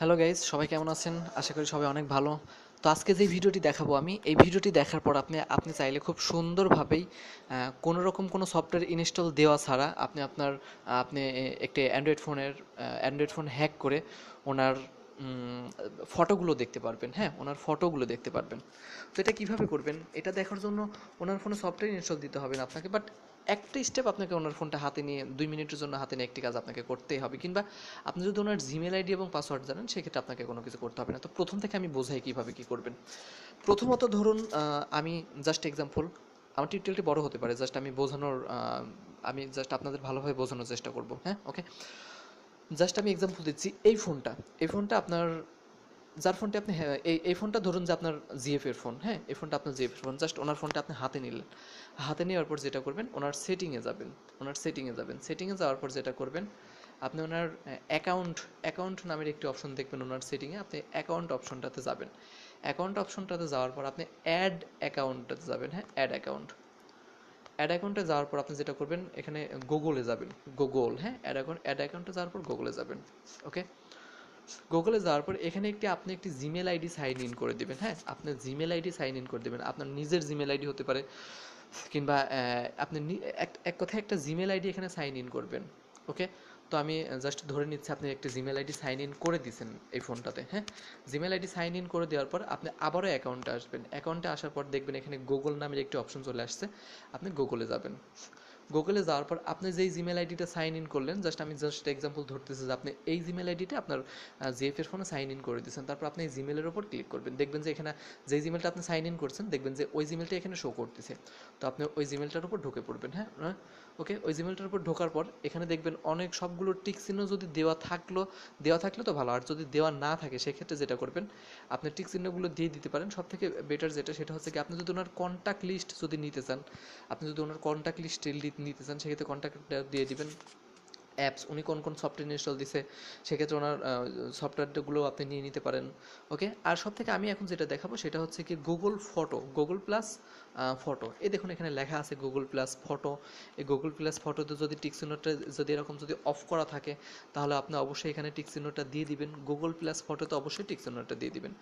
Hello guys সবাই কেমন আছেন? আশা করি সবাই অনেক ভালো। তো আজকে যে ভিডিওটি দেখাবো আমি, এই ভিডিওটি দেখার পর আপনি আপনি চাইলে খুব সুন্দরভাবেই কোনো রকম কোনো সফটওয়্যার ইনস্টল দেওয়া ছাড়া আপনি আপনার, আপনি একটি অ্যান্ড্রয়েড ফোনের অ্যান্ড্রয়েড ফোন হ্যাক করে ওনার ফটোগুলো দেখতে পারবেন। হ্যাঁ ওনার ফটোগুলো দেখতে পারবেন। তো এটা কীভাবে করবেন? এটা দেখার জন্য ওনার ফোনে সফটওয়্যার ইনস্টল দিতে হবে না আপনাকে বাট একটা স্টেপ আপনাকে ওনার ফোনটা হাতে নিয়ে, দুই মিনিটের জন্য হাতে নিয়ে একটি কাজ আপনাকে করতেই হবে। কিংবা আপনি যদি ওনার জিমেল আইডি এবং পাসওয়ার্ড জানেন, সেক্ষেত্রে আপনাকে কোনো কিছু করতে হবে না। তো প্রথম থেকে আমি বোঝাই কীভাবে কী করবেন। প্রথমত ধরুন আমি জাস্ট এক্সাম্পল আমার টিউটোরিয়ালটি বড় হতে পারে জাস্ট আমি বোঝানোর আমি জাস্ট আপনাদের ভালোভাবে বোঝানোর চেষ্টা করব হ্যাঁ? ওকে জাস্ট আমি এক্সাম্পল দিচ্ছি, এই ফোনটা এই ফোনটা আপনার যার ফোনটা আপনি হ্যাঁ, এই এই ফোনটা ধরুন যে আপনার জিএফ এর ফোন হ্যাঁ এই ফোনটা আপনার জিএফের ফোন জাস্ট ওনার ফোনটা আপনি হাতে নিলেন। হাতে নেওয়ার পর যেটা করবেন ওনার সেটিংয়ে যাবেন ওনার সেটিংয়ে যাবেন। সেটিংয়ে যাওয়ার পর যেটা করবেন আপনি ওনার অ্যাকাউন্ট অ্যাকাউন্ট নামের একটি অপশন দেখবেন ওনার সেটিংয়ে আপনি অ্যাকাউন্ট অপশনটাতে যাবেন। অ্যাকাউন্ট অপশনটাতে যাওয়ার পর আপনি অ্যাড অ্যাকাউন্টটাতে যাবেন হ্যাঁ অ্যাড অ্যাকাউন্ট অ্যাড অ্যাকাউন্টে যাওয়ার পর আপনি যেটা করবেন এখানে গুগলে যাবেন গুগল হ্যাঁ অ্যাড অ্যাকাউন্ট অ্যাড অ্যাকাউন্টে যাওয়ার পর গুগলে যাবেন ওকে গুগলে যাওয়ার পর এখানে একটি, আপনি একটি জিমেল আইডি সাইন ইন করে দিবেন হ্যাঁ? আপনার জিমেল আইডি সাইন ইন করে দিবেন। আপনার নিজের জিমেল আইডি হতে পারে, কিংবা আপনি এক- কথায় একটা জিমেল আইডি এখানে সাইন ইন করবেন, ওকে? তো আমি জাস্ট ধরে নিচ্ছি, আপনি একটি জিমেল আইডি সাইন ইন করে দিয়েছেন এই ফোনটাতে হ্যাঁ? জিমেল আইডি সাইন ইন করে দেওয়ার পর আপনি আবারও অ্যাকাউন্টে আসবেন। অ্যাকাউন্টে আসার পর দেখবেন এখানে গুগল নামের একটি অপশন চলে আসছে, আপনি গুগলে যাবেন। গুগলে যাওয়ার পর আপনি যেই জিমেল আইডিটা সাইন ইন করলেন জাস্ট আমি জাস্ট এক্সাম্পল ধরতেছি যে আপনি এই জিমেল আইডিটা আপনার জিএফ এর ফোনে সাইন ইন করে দিয়েছেন। তারপর আপনি এই জিমেলের উপর ক্লিক করবেন। দেখবেন যে এখানে যেই জিমেলটা আপনি সাইন ইন করছেন, দেখবেন যে ওই জিমেলটা এখানে শো করতেছে। তো আপনি ওই জিমেলটার উপর ঢুকে পড়বেন হ্যাঁ? ওকে ওই জিমেলটার উপর ঢোকার পর এখানে দেখবেন অনেক সবগুলো টিক চিহ্ন যদি দেওয়া থাকল, দেওয়া থাকলে তো ভালো। আর যদি দেওয়া না থাকে, সেক্ষেত্রে যেটা করবেন, আপনি টিক চিহ্নগুলো দিয়ে দিতে পারেন। সব থেকে বেটার যেটা, সেটা হচ্ছে কি, আপনি যদি ওনার কন্ট্যাক্ট লিস্ট যদি নিতে চান, আপনি যদি ওনার কন্ট্যাক্ট লিস্ট নিতে চান, সেক্ষেত্রে কন্ট্যাক্ট দিয়ে দিবেন। অ্যাপস উনি কোন কোন সফটওয়্যার ইনস্টল দিছে, সেক্ষেত্রে ওনার সফটওয়্যারগুলো আপনি নিয়ে নিতে পারেন। ওকে আর সব থেকে আমি এখন যেটা দেখাবো, সেটা হচ্ছে কি Google photo Google plus photo এই দেখুন, এখানে লেখা আছে গুগল প্লাস ফটো এই গুগল প্লাস ফটোতে যদি টিক যদি এরকম যদি অফ করা থাকে, তাহলে আপনি অবশ্যই এখানে টিক দিয়ে দিবেন। গুগল প্লাস ফটোতে অবশ্যই টিক দিয়ে দিবেন।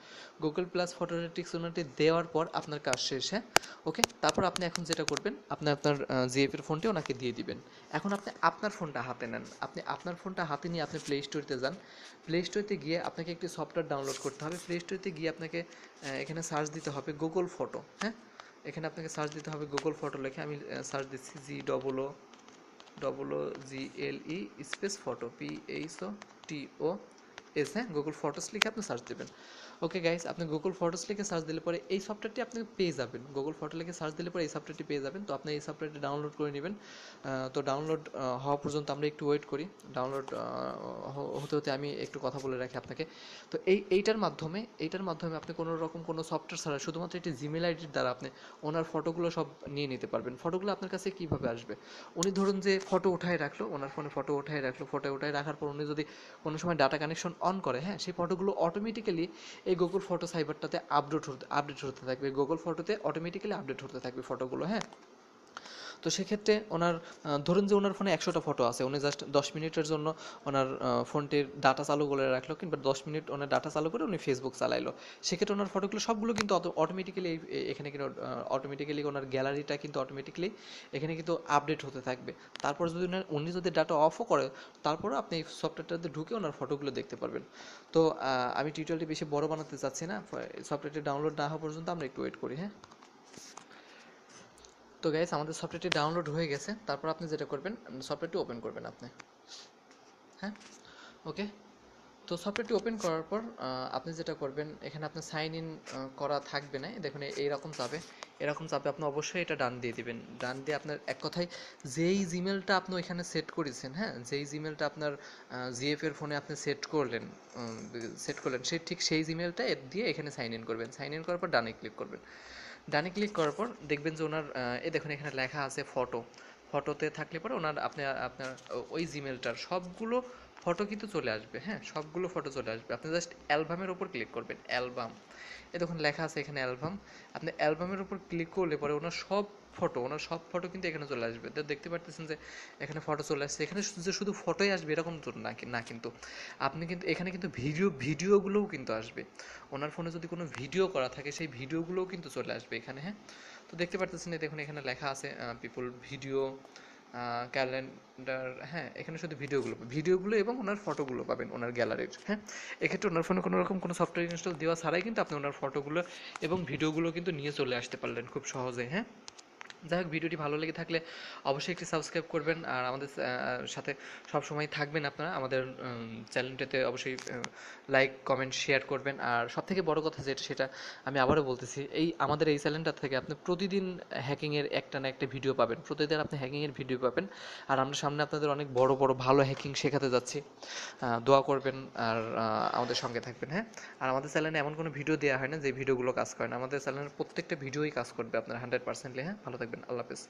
গুগল প্লাস ফটোতে টিক চিহ্নটি দেওয়ার পর আপনার কাজ শেষ হ্যাঁ? ওকে তারপর আপনি এখন যেটা করবেন, আপনি আপনার জিএফ এর ফোনটি ওনাকে দিয়ে দিবেন। এখন আপনি আপনার ফোনটা হাতে নেন। আপনি আপনার ফোনটা হাতে নিয়ে আপনি প্লে স্টোরিতে যান। প্লে স্টোরিতে গিয়ে আপনাকে একটি সফটওয়্যার ডাউনলোড করতে হবে। প্লে স্টোরিতে গিয়ে আপনাকে এখানে সার্চ দিতে হবে গুগল ফটো হ্যাঁ? এখানে আপনাকে সার্চ দিতে হবে গুগল ফটো লেখে আমি সার্চ দিচ্ছি G double O double O G L E space photo P H O T O S হ্যাঁ গুগল ফটোস লিখে আপনি সার্চ দেবেন। ওকে গাইস আপনি গুগল ফটোস লিখে সার্চ দিলে পরে এই সফটওয়্যারটি আপনি পেয়ে যাবেন। গুগল ফটো লিখে সার্চ দিলে পরে এই সফটওয়্যারটি পেয়ে যাবেন। তো আপনি এই সফটওয়্যারটি ডাউনলোড করে নেবেন। তো ডাউনলোড হওয়া পর্যন্ত আমরা একটু ওয়েট করি। ডাউনলোড হতে হতে আমি একটু কথা বলে রাখি আপনাকে। তো এই, এইটার মাধ্যমে এইটার মাধ্যমে আপনি কোনো রকম কোনো সফটওয়্যার ছাড়া শুধুমাত্র একটি জিমেল আইডির দ্বারা আপনি ওনার ফটোগুলো সব নিয়ে নিতে পারবেন। ফটোগুলো আপনার কাছে কীভাবে আসবে? উনি ধরুন যে ফটো উঠায় রাখল, ওনার ফোনে ফটো উঠায় রাখল ফটো উঠায় রাখার পর উনি যদি কোনো সময় ডাটা কানেকশন অন করে হ্যাঁ সেই ফটোগুলো অটোমেটিক্যালি এই গুগল ফটো সাইবারটাতে আপডেট হতে আপডেট হতে থাকবে। গুগল ফটোতে অটোমেটিক্যালি আপডেট হতে থাকবে ফটোগুলো হ্যাঁ। তো সেক্ষেত্রে ওনার ধরুন যে ওনার ফোনে একশোটা ফটো আছে, উনি জাস্ট দশ মিনিটের জন্য ওনার ফোনটির ডাটা চালু করে রাখল কিংবা দশ মিনিট ওনার ডাটা চালু করে উনি ফেসবুক চালাইলো। সেক্ষেত্রে ওনার ফটোগুলো সবগুলো কিন্তু অটোমেটিক্যালি এখানে কিন্তু অটোমেটিক্যালি ওনার গ্যালারিটা কিন্তু অটোমেটিক্যালি এখানে কিন্তু আপডেট হতে থাকবে। তারপর যদি ওনার, উনি যদি ডাটা অফও করে, তারপরেও আপনি এই সফটওয়্যারটাতে ঢুকে ওনার ফটোগুলো দেখতে পারবেন। তো আমি টিউটোরিয়ালটি বেশি বড় বানাতে চাচ্ছি না সফটওয়্যারটি ডাউনলোড না হওয়া পর্যন্ত আমরা একটু ওয়েট করি হ্যাঁ? তো গাইস আমাদের সফটওয়্যারটি ডাউনলোড হয়ে গেছে। তারপর আপনি যেটা করবেন সফটওয়্যারটি ওপেন করবেন আপনি। হ্যাঁ? ওকে তো সফটওয়্যারটি ওপেন করার পর আপনি যেটা করবেন, এখানে আপনার সাইন ইন করা থাকবে না। দেখুন এইরকম চাপে এরকম চাপে আপনি অবশ্যই এটা ডান দিয়ে দিবেন। ডান দিয়ে আপনার এক কথায়, যেই জিমেলটা আপনি ওইখানে সেট করেছেন হ্যাঁ? যেই জিমেলটা আপনার জিএফ এর ফোনে আপনি সেট করলেন সেট করলেন সেই ঠিক সেই জিমেলটা দিয়ে এখানে সাইন ইন করবেন। সাইন ইন করার পর ডানে ক্লিক করবেন। ডানে ক্লিক করার পর দেখবেন যে ওনার এ দেখুন এখানে লেখা আছে ফটো ফটোতে থাকলে পরে ওনার, আপনি, আপনার, ওই জিমেলটার সবগুলো ফটো কিন্তু চলে আসবে হ্যাঁ? সবগুলো ফটো চলে আসবে। আপনি জাস্ট অ্যালবামের ওপর ক্লিক করবেন অ্যালবাম এ দেখুন, লেখা আছে এখানে অ্যালবাম আপনি অ্যালবামের উপর ক্লিক করলে পরে ওনার সব ফটো ওনার সব ফটো কিন্তু এখানে চলে আসবে। তো দেখতে পারতেছেন যে এখানে ফটো চলে আসছে। এখানে যে শুধু ফটোই আসবে এরকম না না কিন্তু। আপনি কিন্তু, এখানে কিন্তু ভিডিও ভিডিওগুলোও কিন্তু আসবে। ওনার ফোনে যদি কোনো ভিডিও করা থাকে, সেই ভিডিওগুলোও কিন্তু চলে আসবে এখানে হ্যাঁ? তো দেখতে পারতেছেন দেখুন, এখানে লেখা আছে পিপল ভিডিও ক্যালেন্ডার হ্যাঁ এখানে শুধু ভিডিওগুলো ভিডিওগুলো এবং ওনার ফটোগুলো পাবেন, ওনার গ্যালারির হ্যাঁ? এক্ষেত্রে ওনার ফোনে কোনো রকম কোনো সফটওয়্যার ইনস্টল দেওয়া ছাড়াই কিন্তু আপনি ওনার ফটোগুলো এবং ভিডিওগুলো কিন্তু নিয়ে চলে আসতে পারলেন খুব সহজে হ্যাঁ? যাই হোক, ভিডিওটি ভালো লেগে থাকলে অবশ্যই একটি সাবস্ক্রাইব করবেন আর আমাদের সাথে সব সময় থাকবেন আপনারা। আমাদের চ্যানেলটাতে অবশ্যই লাইক কমেন্ট শেয়ার করবেন। আর সব থেকে বড় কথা যেটা, সেটা আমি আবারও বলতেছি, এই আমাদের এই চ্যানেলটা থেকে আপনি প্রতিদিন হ্যাকিংয়ের একটা না একটা ভিডিও পাবেন। প্রতিদিন আপনি হ্যাকিংয়ের ভিডিও পাবেন। আর আমরা সামনে আপনাদের অনেক বড় বড়, ভালো হ্যাকিং শেখাতে যাচ্ছি। দোয়া করবেন আর আমাদের সঙ্গে থাকবেন হ্যাঁ? আর আমাদের চ্যানেলে এমন কোনো ভিডিও দেওয়া হয় না যে ভিডিওগুলো কাজ করে না। আমাদের চ্যানেলের প্রত্যেকটা ভিডিওই কাজ করবে আপনার হান্ড্রেড পার্সেন্টলি হ্যাঁ? ভালো থাকবেন আল্লাহ হাফেজ